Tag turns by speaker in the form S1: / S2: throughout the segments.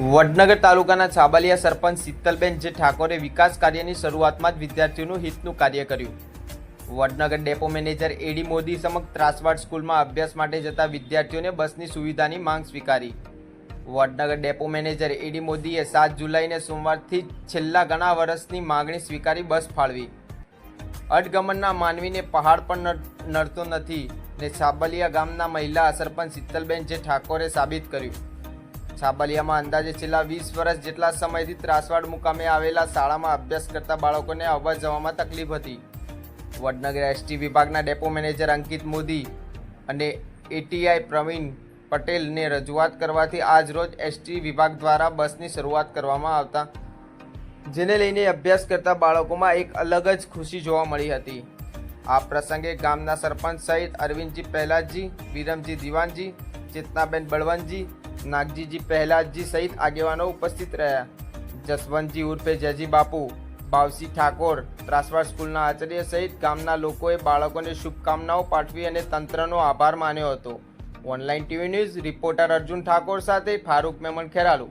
S1: વડનગર તાલુકાના છાબલિયા સરપંચ શીતલબેન જે ઠાકોરે વિકાસ કાર્યની શરૂઆતમાં જ વિદ્યાર્થીઓનું હિતનું કાર્ય કર્યું. વડનગર ડેપો મેનેજર એડી મોદી સમક્ષ ત્રાસવાડ સ્કૂલમાં અભ્યાસ માટે જતા વિદ્યાર્થીઓને બસની સુવિધાની માંગ સ્વીકારી. વડનગર ડેપો મેનેજર એડી મોદીએ સાત જુલાઈને સોમવારથી છેલ્લા ઘણા વર્ષની માંગણી સ્વીકારી બસ ફાળવી. અટગમનના માનવીને પહાડ પણ નડ- નડતો નથી ને છાબલિયા ગામના મહિલા સરપંચ શીતલબેન જે ઠાકોરે સાબિત કર્યું. છાબલિયામાં અંદાજે છેલ્લા વીસ વર્ષ જેટલા સમયથી ત્રાસવાડ મુકામે આવેલા શાળામાં અભ્યાસ કરતા બાળકોને આવવા જવામાં તકલીફ હતી. વડનગર એસટી વિભાગના ડેપો મેનેજર અંકિત મોદી અને એટીઆઈ પ્રવીણ પટેલને રજૂઆત કરવાથી આજરોજ એસટી વિભાગ દ્વારા બસની શરૂઆત કરવામાં આવતા, જેને લઈને અભ્યાસ કરતા બાળકોમાં એક અલગ જ ખુશી જોવા મળી હતી. આ પ્રસંગે ગામના સરપંચ સહિત અરવિંદજી પહેલાદજી, વિરમજી દિવાનજી, ચેતનાબેન બળવંતજી નાગજીજી પહેલાદજી સહિત આગેવાનો ઉપસ્થિત રહ્યા. જસવંતજી ઉર્ફે જયજી બાપુ, બાવસી ઠાકોર, ત્રાસવાડ સ્કૂલના આચાર્ય સહિત ગામના લોકોએ બાળકોને શુભકામનાઓ પાઠવી અને તંત્રનો આભાર માન્યો હતો. Online TV news, reporter Arjun Thakor સાથે ફારૂક મેમન ખેરાલુ.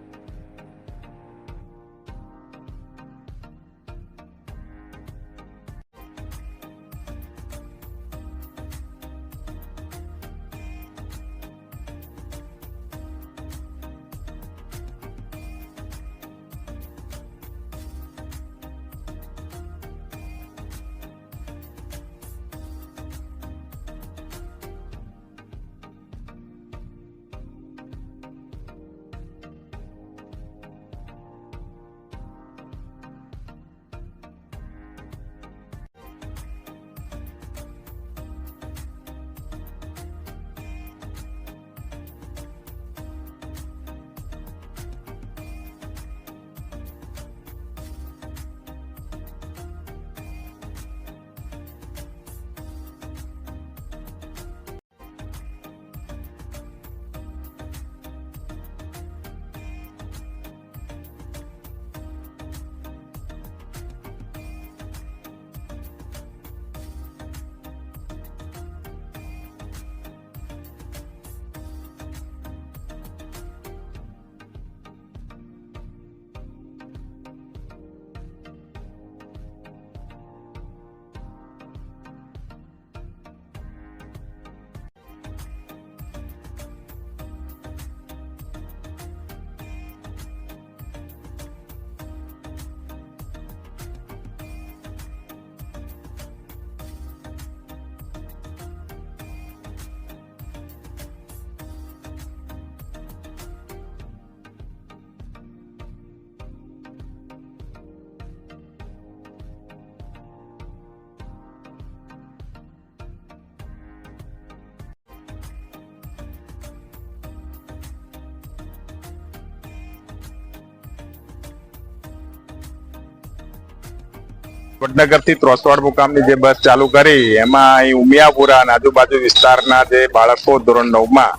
S2: વડનગરથી ત્રોસવાડ મુકામની જે બસ ચાલુ કરી, એમાં અહીં ઉમિયાપુરા અને આજુબાજુ વિસ્તારના જે બાળકો ધોરણ નવમાં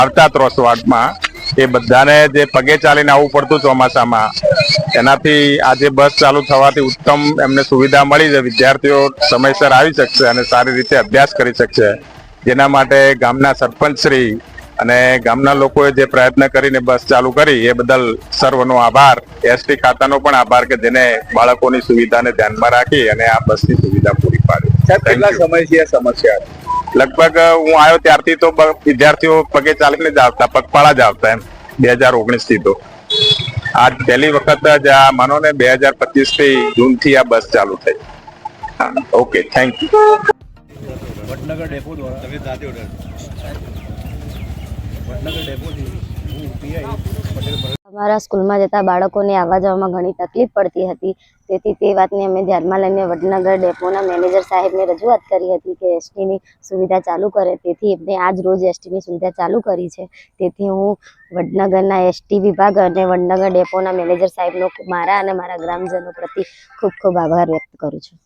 S2: આવતા ત્રોસવાડમાં, એ બધાને જે પગે ચાલીને આવવું પડતું ચોમાસામાં, એનાથી આ જે બસ ચાલુ થવાથી ઉત્તમ એમને સુવિધા મળી છે, વિદ્યાર્થીઓ સમયસર આવી શકશે અને સારી રીતે અભ્યાસ કરી શકશે. જેના માટે ગામના સરપંચશ્રી અને ગામના લોકોએ જે પ્રયત્ન કરીને બસ ચાલુ કરી એ બદલ સર્વનો આભાર. એસટી ખાતાનો પણ આભાર કે જેને બાળકોની સુવિધાને ધ્યાનમાં રાખી અને આ બસની સુવિધા પૂરી પાડી.
S3: સાહેબ કેટલા. સમયથી આ સમસ્યા
S2: લગભગ હું આવ્યો ત્યારથી તો બ- વિદ્યાર્થીઓ પગે ચાલીને જ આવતા પગપાળા જ આવતા એમ. બે હજાર ઓગણીસથી તો. આ પહેલી વખત જ આ માનો ને બે હજાર પચીસથી જૂનથી આ બસ ચાલુ થઈ. Okay thank you.
S3: Vadnagar depot દ્વારા. તમે સાથે વડનગર
S4: અમારા સ્કૂલમાં જતા બાળકોને આવવા જવામાં ઘણી તકલીફ પડતી હતી. તેથી તે વાતને અમે ધ્યાનમાં લઈને વડનગર ડેપોના મેનેજર સાહેબને રજૂઆત કરી હતી કે એસટીની સુવિધા ચાલુ કરે. તેથી એમને આજ રોજ એસટીની સુવિધા ચાલુ કરી છે. તેથી હું વડનગરના એસટી વિભાગ અને વડનગર ડેપોના મેનેજર સાહેબનો મારા અને મારા ગ્રામજનો પ્રતિ ખૂબ ખૂબ આભાર વ્યક્ત કરું છું.